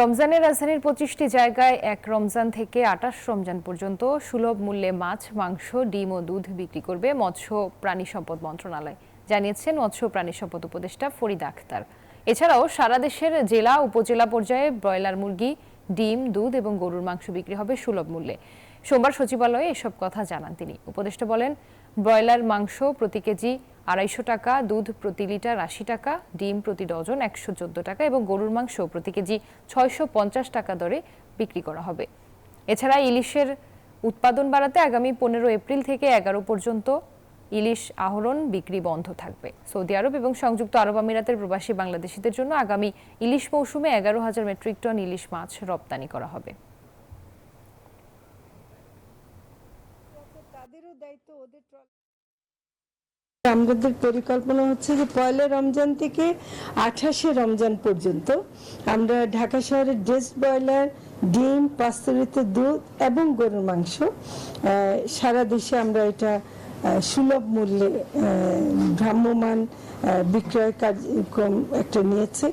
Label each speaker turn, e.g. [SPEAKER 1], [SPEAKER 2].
[SPEAKER 1] রমজানের রাজধানীর পঁচিশটি জায়গায় এক রমজান থেকে আটাশ রমজান পর্যন্ত সুলভ মূল্যে মাছ, মাংস, ডিম ও দুধ বিক্রি করবে মৎস্য প্রাণী সম্পদ মন্ত্রণালয়, জানিয়েছেন মৎস্য প্রাণী সম্পদ উপদেষ্টা ফরিদা আখতার। এছাড়াও সারা দেশের জেলা উপজেলা পর্যায়ে ব্রয়লার মুরগি, ডিম, দুধ এবং গরুর মাংস বিক্রি হবে সুলভ মূল্যে। সোমবার সচিবালয়ে এসব কথা জানান তিনি। উপদেষ্টা বলেন, ব্রয়লার, মাংস প্রতি কেজি আড়াইশো টাকা, দুধ প্রতি লিটার আশি টাকা, ডিম প্রতি ডজন একশো চোদ্দ টাকা এবং গরুর মাংস প্রতি কেজি ছয়শো পঞ্চাশ টাকা দরে বিক্রি করা হবে। এছাড়া ইলিশের উৎপাদন বাড়াতে আগামী পনেরো এপ্রিল থেকে এগারো পর্যন্ত ইলিশ আহরণ বিক্রি বন্ধ থাকবে। সৌদি আরব এবং সংযুক্ত আরব আমিরাতের প্রবাসী বাংলাদেশিদের জন্য আগামী ইলিশ মৌসুমে এগারো হাজার মেট্রিক টন ইলিশ মাছ রপ্তানি করা হবে।
[SPEAKER 2] আমাদের পরিকল্পনা হচ্ছে যে পয়লা রমজান থেকে আঠাশে রমজান পর্যন্ত আমরা ঢাকা শহরের ড্রেস ব্রয়লার, ডিম পাস্তরিত দুধ এবং গরুর মাংস সারা দেশে আমরা এটা সুলভ মূল্যে ভ্রাম্যমান বিক্রয় কার্যক্রম একটা নিয়েছে।